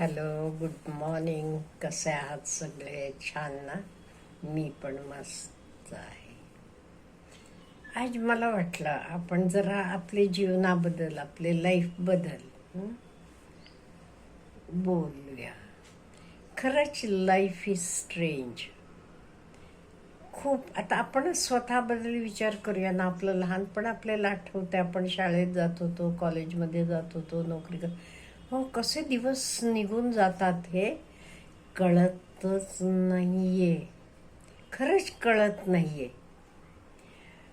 Hello good morning. कसे आहात सगळे? छान ना? मी पण मस्त आहे. आज मला वाटलं आपण जरा आपले जीवनाबद्दल आपले लाईफबद्दल बोलूया. खरंच लाईफ इज स्ट्रेंज खूप आता आपण स्वतःबद्दल विचार करूया ना. आपलं लहानपण आपल्याला आठवते आपण शाळेत जात होतो कॉलेजमध्ये जात होतो नोकरी कर हो कसे दिवस निघून जातात हे कळतच नाहीये. खरंच कळत नाहीये.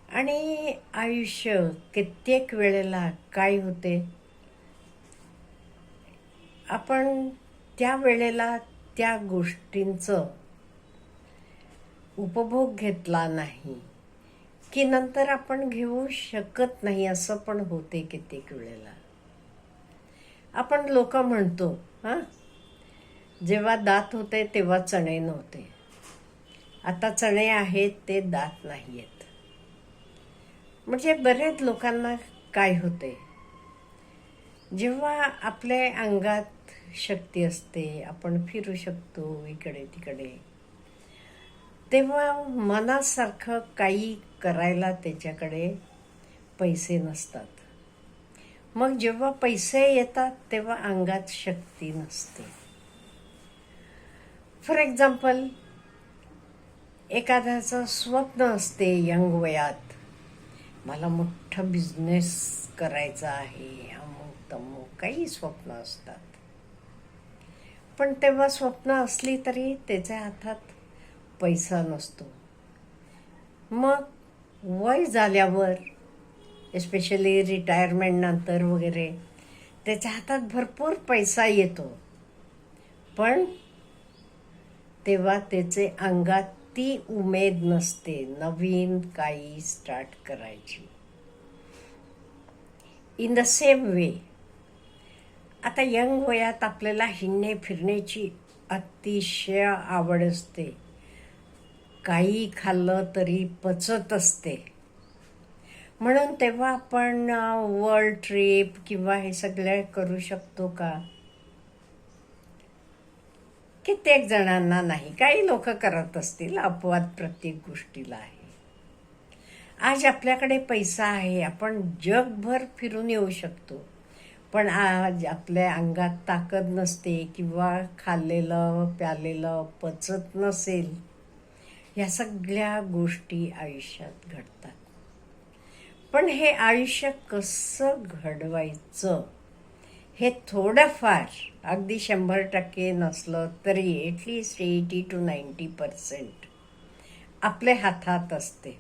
आणि आयुष्य कित्येक वेळेला काय होते? आपण त्या वेळेला त्या गोष्टींचं उपभोग घेतला नाही की नंतर आपण घेऊ शकत नाही असं पण होते कित्येक वेळेला. आपण लोक म्हणतो हां? जेव्हा दात होते तेव्हा चणे नव्हते. आता चणे आहेत ते दात नाही आहेत म्हणजे बरेच लोकांना काय होते? जेव्हा आपल्या अंगात शक्ती असते आपण फिरू शकतो इकडे तिकडे तेव्हा मनासारखं काही करायला त्याच्याकडे पैसे नसतात. मग जेव्हा पैसे येतात तेव्हा अंगात शक्ती नसते. फॉर एक्झाम्पल एखाद्याचं स्वप्न असते यंग वयात. मला मोठं बिझनेस करायचा आहे अमुक तमुक काही स्वप्न असतात. पण तेव्हा स्वप्न असली तरी त्याच्या हातात पैसा नसतो. मग वय झाल्यावर एस्पेशली रिटायरमेंटनंतर वगैरे त्याच्या हातात भरपूर पैसा येतो. पण तेव्हा त्याचे अंगात ती उमेद नसते नवीन काही स्टार्ट करायची. इन द सेम वे आता यंग वयात आपल्याला हिंडणे फिरण्याची अतिशय आवड असते. काही खाल्लं तरी पचत असते. म्हणून तेव्हा आपण वर्ल्ड ट्रिप किंवा हे सगळं करू शकतो का? कित्येक जणांना नाही. काही लोक करत असतील अपवाद प्रत्येक गोष्टीला आहे. आज आपल्याकडे पैसा आहे आपण जगभर फिरून येऊ शकतो. पण आज आपल्या अंगात ताकद नसते किंवा खाल्लेलं प्यालेलं पचत नसेल या सगळ्या गोष्टी आयुष्यात घडतात. पण हे आयुष्य कसं घडवायचं हे थोडंफार अगदी शंभर टक्के नसलं तरी at least eighty to ninety percent आपल्या हातात असते.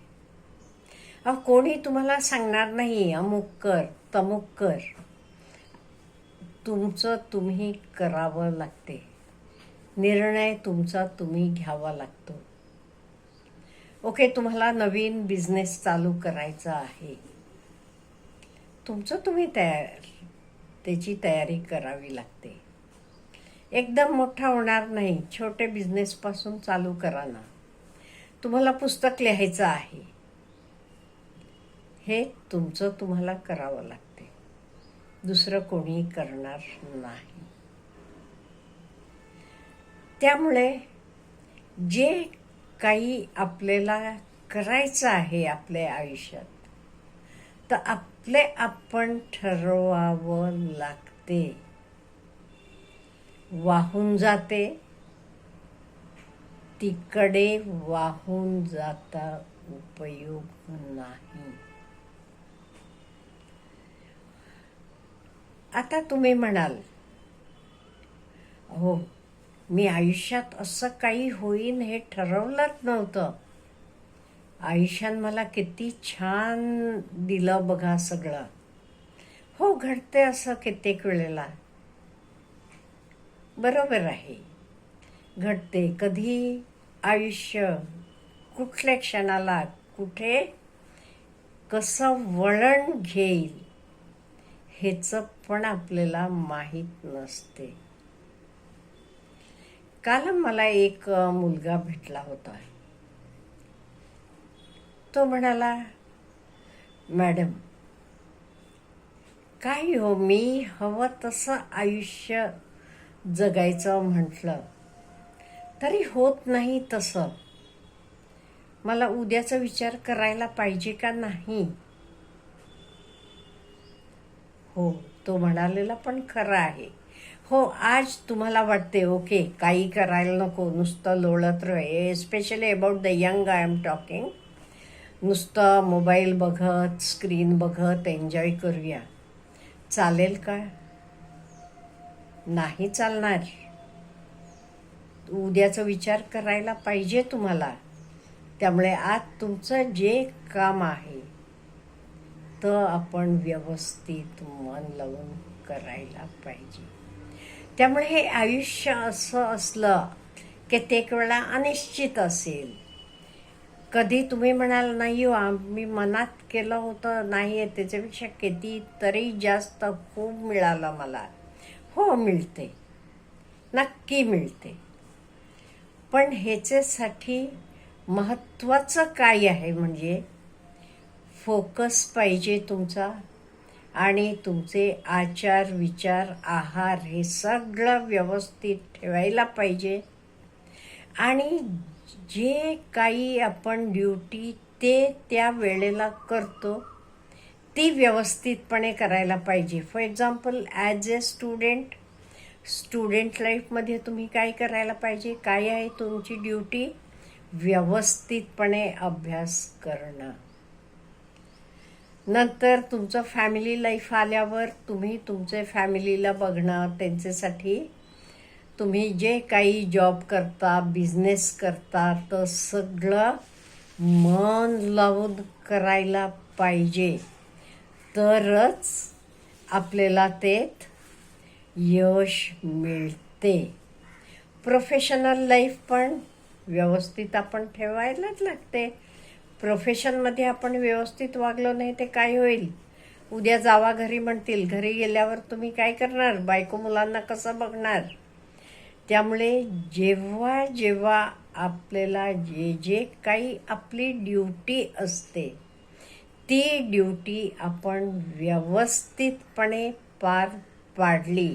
अहो कोणी तुम्हाला सांगणार नाही अमुक कर तमुक कर. तुमचं तुम्ही करावं लागते. निर्णय तुमचा तुम्ही घ्यावा लागतो. ओके तुम्हाला नवीन बिझनेस चालू करायचा आहे. तुमचं तुम्ही तयार त्याची तयारी करावी लागते. एकदम मोठा होणार नाही छोटे बिझनेसपासून चालू करा ना. तुम्हाला पुस्तक लिहायचं आहे. हे तुमचं तुम्हाला करावं लागते. दुसरं कोणी करणार नाही. त्यामुळे जे काही आपल्याला करायचं आहे आपल्या आयुष्यात तर आपले आपण ठरवावं लागते. वाहून जाते तिकडे वाहून जाता उपयोग नाही. आता तुम्ही म्हणाल हो मी आयुष्यात असं काही होईन हे ठरवलंच नव्हतं. आयुष्यान मला किती छान दिलं बघा सगळं. हो घडते असं कित्येक वेळेला. बरोबर आहे. घडते कधी? आयुष्य कुठल्या क्षणाला कुठे? कसं वळण घेईल? ह्याचं पण आपल्याला माहीत नसते. काल मला एक मुलगा भेटला होता. तो म्हणाला मॅडम काय हो मी हवं तसं आयुष्य जगायचं म्हटलं तरी होत नाही तसं. मला उद्याचा विचार करायला पाहिजे का नाही? हो तो म्हणालेला पण खरं आहे. हो आज तुम्हाला वाटते ओके काही करायला नको नुसतं लोळत रे specially about the young I am talking नुसतं मोबाईल बघत स्क्रीन बघत एन्जॉय करूया. चालेल का? नाही चालणार. उद्याचा विचार करायला पाहिजे तुम्हाला. त्यामुळे आज तुमचं जे काम आहे तर आपण व्यवस्थित मन लावून करायला पाहिजे. त्यामुळे हे आयुष्य असं असलं की ते एक वेळा अनिश्चित असेल. कधी तुम्ही म्हणाल नाही हो, मी मनात केलं होतं नाही आहे त्याच्यापेक्षा किती तरी जास्त खूप मिळालं मला. हो मिळते. नक्की मिळते. पण ह्याच्यासाठी महत्त्वाचं काय आहे म्हणजे फोकस पाहिजे तुमचा. आणि तुमचे आचार विचार आहार हे सगळं व्यवस्थित ठेवायला पाहिजे. आणि जे काही आपण ड्युटी ते त्या वेळेला करतो ती व्यवस्थितपणे करायला पाहिजे. For example as a student student लाईफमध्ये तुम्ही काय करायला पाहिजे? काय आहे तुमची ड्युटी व्यवस्थितपणे अभ्यास करणं. नंतर तुमचं फॅमिली लाईफ आल्यावर तुम्ही तुमचे फॅमिलीला बघणं त्यांच्यासाठी तुम्ही जे काही जॉब करता बिझनेस करता तर सगळं मन लावून करायला पाहिजे. तरच आपल्याला तेत यश मिळते. प्रोफेशनल लाईफ पण व्यवस्थित आपण ठेवायलाच लागते. प्रोफेशनमध्ये आपण व्यवस्थित वागलो नाही ते काय होईल? उद्या जावा घरी म्हणतील घरी गेल्यावर तुम्ही काय करणार? बायको मुलांना कसं बघणार? त्यामुळे जेव्हा जेव्हा आपल्याला जे जे काही आपली ड्युटी असते ती ड्युटी आपण व्यवस्थितपणे पार पाडली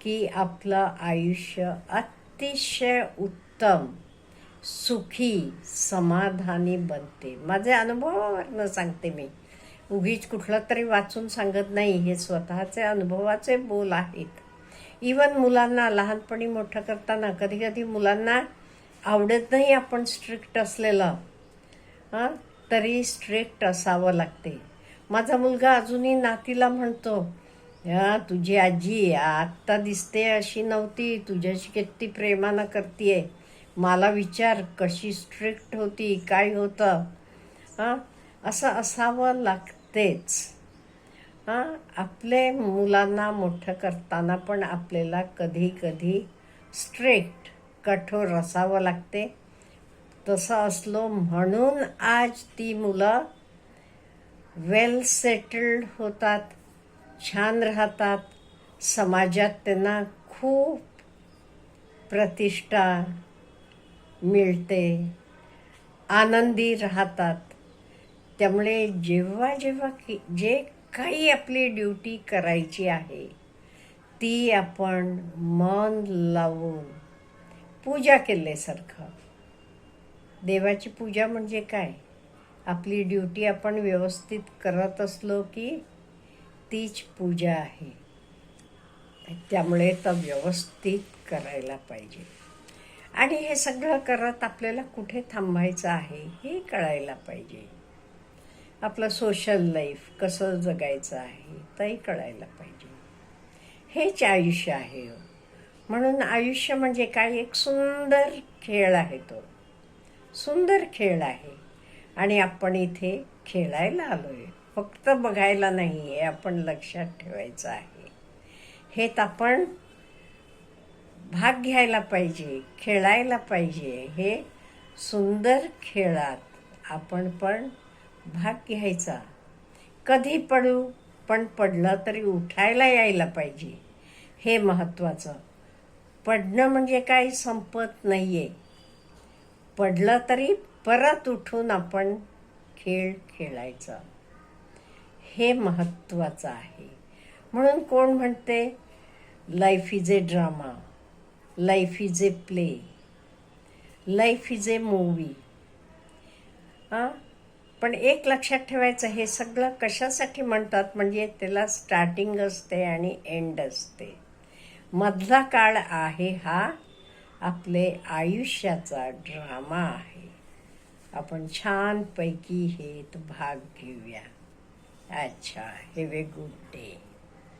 की आपलं आयुष्य अतिशय उत्तम. सुखी समाधानी बनते. माझे अनुभवावरनं सांगते मी. उगीच कुठलं तरी वाचून सांगत नाही हे स्वतःचे अनुभवाचे बोल आहेत. इवन मुलांना लहानपणी मोठं करताना कधी कधी मुलांना आवडत नाही आपण स्ट्रिक्ट असलेलं. हां तरी स्ट्रिक्ट असावं लागते. माझा मुलगा अजूनही नातीला म्हणतो तुझी आजी आत्ता दिसते अशी नव्हती तुझ्याशी किती प्रेमानं करते मला विचार कशी स्ट्रिक्ट होती काय होतं? हां? असं असावं लागतेच. हां? आपले मुलांना मोठं करताना पण आपल्याला कधी कधी स्ट्रिक्ट कठोर असावं लागते. तसं असलो म्हणून आज ती मुलं वेल सेटल्ड होतात छान राहतात. समाजात त्यांना खूप प्रतिष्ठा मिळते. आनंदी राहतात. त्यामुळे जेव्हा जेव्हा की जे काही आपली ड्युटी करायची आहे ती आपण मन लावून पूजा केल्यासारखं. देवाची पूजा म्हणजे काय? आपली ड्युटी आपण व्यवस्थित करत असलो की तीच पूजा आहे. त्यामुळे तर व्यवस्थित करायला पाहिजे. आणि हे सगळं करत आपल्याला कुठे थांबायचं आहे हे कळायला पाहिजे. आपलं सोशल लाईफ कसं जगायचं आहे तेही कळायला पाहिजे. हेच आयुष्य आहे हो. म्हणून आयुष्य म्हणजे काय? एक सुंदर खेळ आहे तो. सुंदर खेळ आहे. आणि आपण इथे खेळायला आलो आहे फक्त बघायला नाही आहे आपण लक्षात ठेवायचं आहे. हेत आपण भाग घ्यायला पाहिजे खेळायला पाहिजे हे सुंदर खेळात आपण पण भाग घ्यायचा. कधी पडू पण पडलं तरी उठायला यायला पाहिजे हे महत्त्वाचं. पडणं म्हणजे काही संपत नाही आहे पडलं तरी परत उठून आपण खेळ खेळायचा. हे महत्त्वाचं आहे. म्हणून कोण म्हणते life is a drama. Life is a play life is a movie हां? पण एक लक्षात ठेवायचं हे सगळं कशासाठी म्हणतात? म्हणजे त्याला स्टार्टिंग असते आणि एंड असते. मधला काळ आहे हा आपले आयुष्याचा ड्रामा आहे. आपण छानपैकी हे भाग घेऊया. अच्छा हॅव ए गुड डे